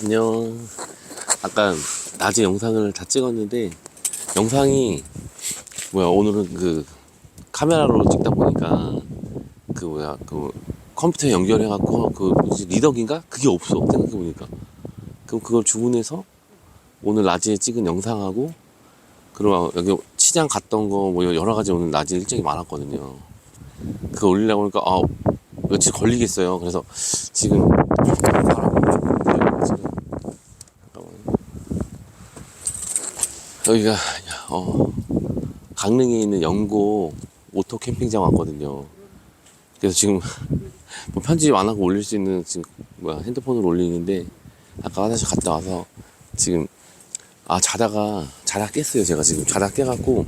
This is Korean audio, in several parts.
안녕. 아까 낮에 영상을 다 찍었는데 영상이 뭐야 오늘은 그 카메라로 찍다 보니까 그 뭐야 그 컴퓨터에 연결해 갖고 그 뭐지 리더기인가 그게 없어 생각해 보니까 그럼 그걸 주문해서 오늘 낮에 찍은 영상하고 그리고 여기 시장 갔던 거 뭐 여러 가지 오늘 낮에 일정이 많았거든요. 그거 올리려고 하니까 아 며칠 걸리겠어요. 그래서 지금 바라보고 좀 지금 잠깐만요. 여기가 어 강릉에 있는 영고 오토 캠핑장 왔거든요. 그래서 지금 뭐 편집 안 하고 올릴 수 있는 지금 뭐야 핸드폰으로 올리는데 아까 화장실 갔다 와서 지금 아 자다가 자다 깼어요 제가 지금. 자다 깨갖고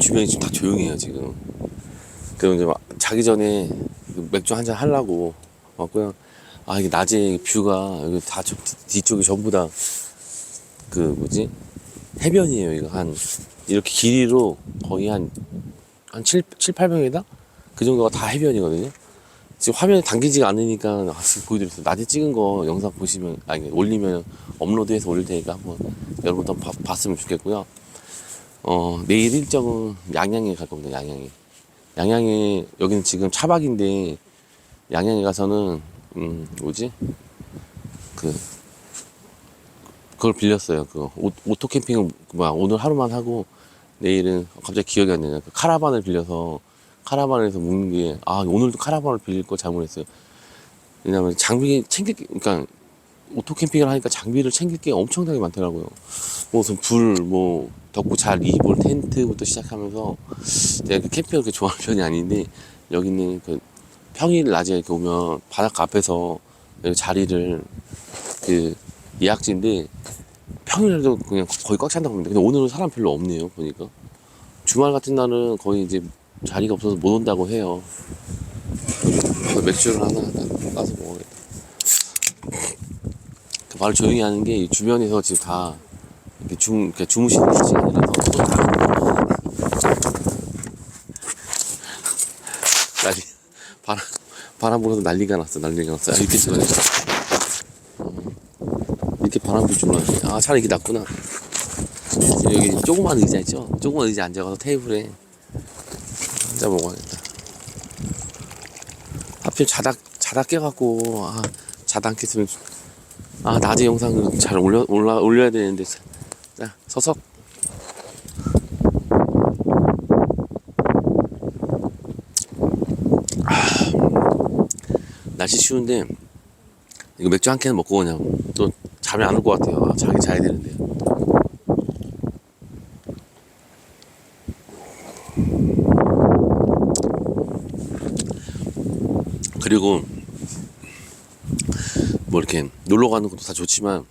주변이 지금 다 조용해요 지금. 그럼 이제 막 자기 전에 그 맥주 한 잔 하려고 왔고요 아 이게 낮에 뷰가 여기 다 저- 뒤쪽이 전부 다 그 뭐지 해변이에요 이거 한 이렇게 길이로 거의 한 한 7, 7, 800m 그 정도가 다 해변이거든요 지금 화면에 당기지가 않으니까 보여드렸어요. 낮에 찍은 거 영상 보시면, 아니, 올리면 업로드해서 올릴 테니까 한번 여러분도 한번 봐- 봤으면 좋겠고요. 어, 내일 일정은 양양에 갈 겁니다, 양양에. 양양에, 여기는 지금 차박인데, 양양에 가서는, 음, 뭐지? 그, 그걸 빌렸어요. 그, 오, 오토 캠핑을, 뭐야, 오늘 하루만 하고, 내일은 갑자기 기억이 안 나요. 그 카라반을 빌려서, 카라반에서 묵는 게, 아, 오늘도 카라반을 빌릴 거 잘못했어요. 왜냐면 장비 챙길 게, 그러니까, 오토 캠핑을 하니까 장비를 챙길 게 엄청나게 많더라고요. 뭐, 무슨 불, 뭐, 덮고 잘 입을 텐트부터 시작하면서, 제가 그 캠핑을 그렇게 좋아하는 편이 아닌데, 여기는 그, 평일 낮에 이렇게 오면 바닷가 앞에서 자리를, 그, 예약지인데, 평일에도 그냥 거의 꽉 찬다고 합니다. 근데 오늘은 사람 별로 없네요, 보니까. 주말 같은 날은 거의 이제 자리가 없어서 못 온다고 해요. 맥주를 하나 따서 먹어야겠다. 그 말을 조용히 하는 게이 주변에서 지금 다 이렇게 주, 이렇게 주무시는 시간이라서. 난리, 바람, 바람 불어서 난리가 났어, 난리가 났어. 아, 이렇게 찍어야 이렇게 바람 불줄 몰랐네. 아, 차라리 이게 낫구나. 여기 조그만 의자 있죠? 조그만 의자 앉아가서 테이블에 앉아 먹어야겠다. 하필 자다, 자다 깨갖고, 아, 자다 안 깼으면, 아, 낮에 영상을 잘 올려, 올라, 올려야 되는데. 자, 자, 서서. 아, 날씨 추운데, 이거 맥주 한 캔 먹고 그냥 또 잠이 안 올 것 같아요. 아, 자기 자야 되는데. 그리고 뭐 이렇게 놀러 가는 것도 다 좋지만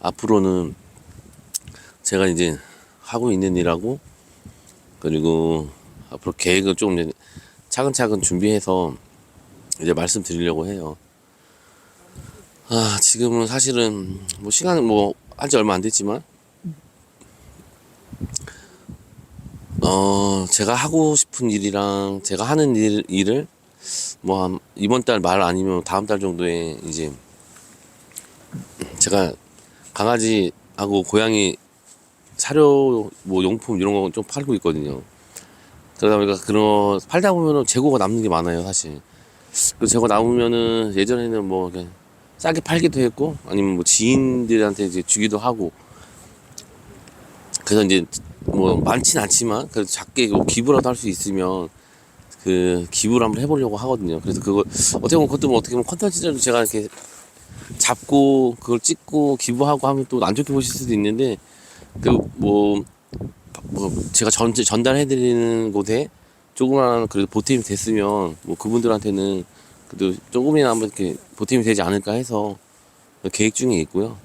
앞으로는 제가 이제 하고 있는 일하고 그리고 앞으로 계획을 좀 차근차근 준비해서 이제 말씀드리려고 해요. 아, 지금은 사실은 뭐 시간은 뭐 한 지 얼마 안 됐지만 어, 제가 하고 싶은 일이랑 제가 하는 일, 일을 뭐한 이번 달 말 아니면 다음 달 정도에 이제 제가 강아지하고 고양이 사료 뭐 용품 이런 거 좀 팔고 있거든요. 그러다 보니까 그런 팔다 보면은 재고가 남는 게 많아요, 사실. 그 재고 남으면은 예전에는 뭐 그냥 싸게 팔기도 했고 아니면 뭐 지인들한테 이제 주기도 하고 그래서 이제 뭐 많진 않지만 그래도 작게 뭐 기부라도 할 수 있으면 그 기부를 한번 해보려고 하거든요. 그래서 그걸 어떻게 보면 그것도 뭐 어떻게 보면 컨텐츠를 제가 이렇게 잡고 그걸 찍고 기부하고 하면 또 안 좋게 보실 수도 있는데 그뭐 뭐 제가 전 전달해드리는 곳에 조그만 그래도 보탬이 됐으면 뭐 그분들한테는 그래도 조금이나 한번 이렇게 보탬이 되지 않을까 해서 계획 중에 있고요.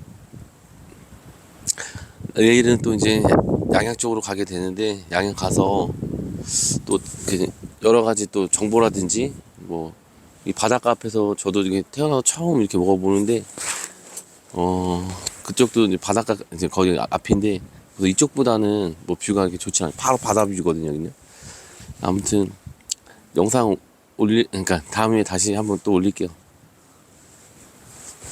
내일은 또 이제 양양 쪽으로 가게 되는데 양양 가서 또그 여러 가지 또 정보라든지 뭐 이 바닷가 앞에서 저도 이게 태어나서 처음 이렇게 먹어보는데 어 그쪽도 이제 바닷가 이제 거기 앞인데 그래서 이쪽보다는 뭐 뷰가 이렇게 좋지 않아요. 바로 바다 뷰거든요. 여기는. 아무튼 영상 올리 그러니까 다음에 다시 한번 또 올릴게요.